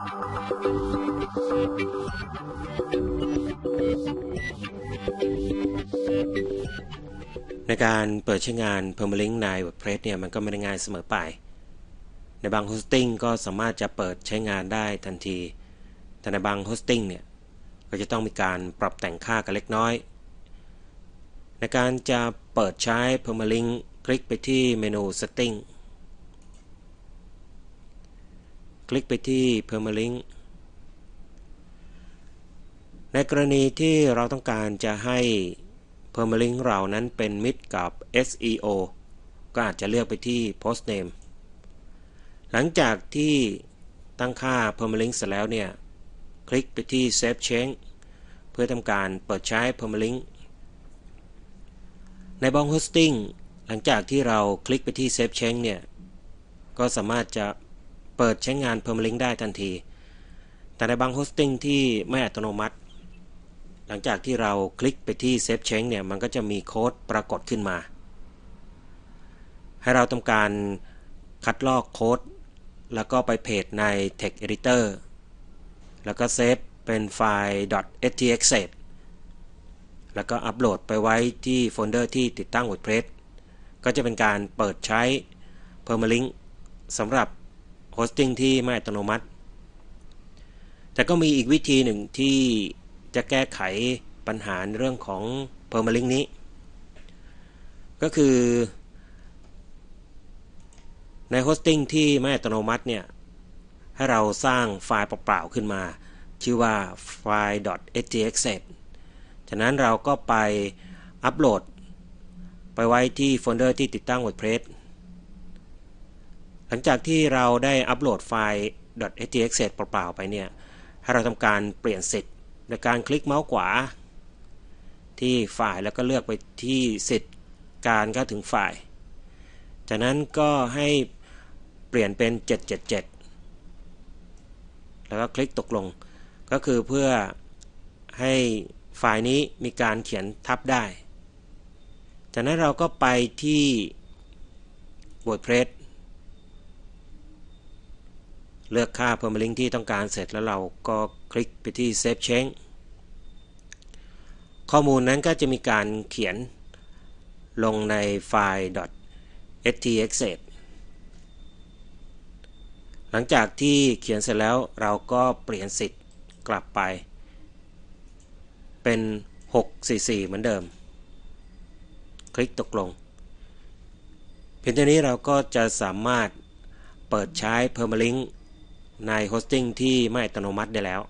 ในการเปิดใช้งาน Permalink ใน WordPress เนี่ยมันก็ไม่ได้ง่ายเสมอไป ในบางโฮสติ้งก็สามารถจะเปิดใช้งานได้ทันที แต่ในบางโฮสติ้งเนี่ยก็จะต้องมีการปรับแต่งค่ากันเล็กน้อย ในการจะเปิดใช้ Permalink คลิกไปที่เมนู Setting คลิกไปที่ Permalink ในกรณีที่เราต้องการจะให้ Permalink เรานั้นเป็นมิตรกับ SEO ก็อาจจะเลือกไปที่ Post Name หลังจากที่ตั้งค่า Permalink เสร็จแล้วเนี่ย คลิกไปที่ Save Change เพื่อทำการเปิดใช้ Permalink ในบล็อง Hosting หลังจากที่เราคลิกไปที่ Save Change เนี่ย ก็สามารถจะ เปิดใช้งาน Permalink ได้ทันที แต่ในบาง Hosting ที่ไม่อัตโนมัติ หลังจากที่เราคลิกไปที่ Save Change เนี่ย มันก็จะมีโค้ดปรากฏขึ้นมา ให้เราทำการคัดลอกโค้ด แล้วก็ไปเพจใน Text Editor แล้วก็เซฟเป็นไฟล์ .htx แล้วก็อัปโหลดไปไว้ที่โฟลเดอร์ที่ติดตั้ง WordPress ก็จะเป็นการเปิดใช้ Permalink สำหรับ โฮสติ้งที่ไม่อัตโนมัติ แต่ก็มีอีกวิธีหนึ่งที่จะแก้ไขปัญหาเรื่องของ Permalink นี้ ก็คือในโฮสติ้งที่ไม่อัตโนมัติเนี่ย ให้เราสร้างไฟล์เปล่าๆขึ้นมา ชื่อว่าไฟล์ .htx จากนั้นเราก็ไปอัปโหลด ไปไว้ที่โฟลเดอร์ที่ติดตั้ง WordPress หลังจากที่เราได้อัปโหลดไฟล์ .htx เปล่าๆไปเนี่ย ให้เราทำการเปลี่ยนสิทธิ์โดยการคลิกเมาส์ขวา ที่ไฟล์แล้วก็เลือกไปที่สิทธิ์การเข้าถึงไฟล์ จากนั้นก็ให้เปลี่ยนเป็น 777 แล้วก็คลิกตกลง ก็คือเพื่อให้ไฟล์นี้มีการเขียนทับได้ จากนั้นเราก็ไปที่ WordPress เลือกค่า permalink ที่ต้องการเสร็จแล้วเราก็คลิกไปที่ Save Change ข้อมูลนั้นก็จะมีการเขียนลงในไฟล์ .htx หลังจากที่เขียนเสร็จแล้วเราก็เปลี่ยนสิทธิ์กลับไป เป็น 644 เหมือนเดิม คลิกตกลง เพียงเท่านี้เราก็จะสามารถเปิดใช้ Permalink ในโฮสติ้งที่ไม่อัตโนมัติได้แล้ว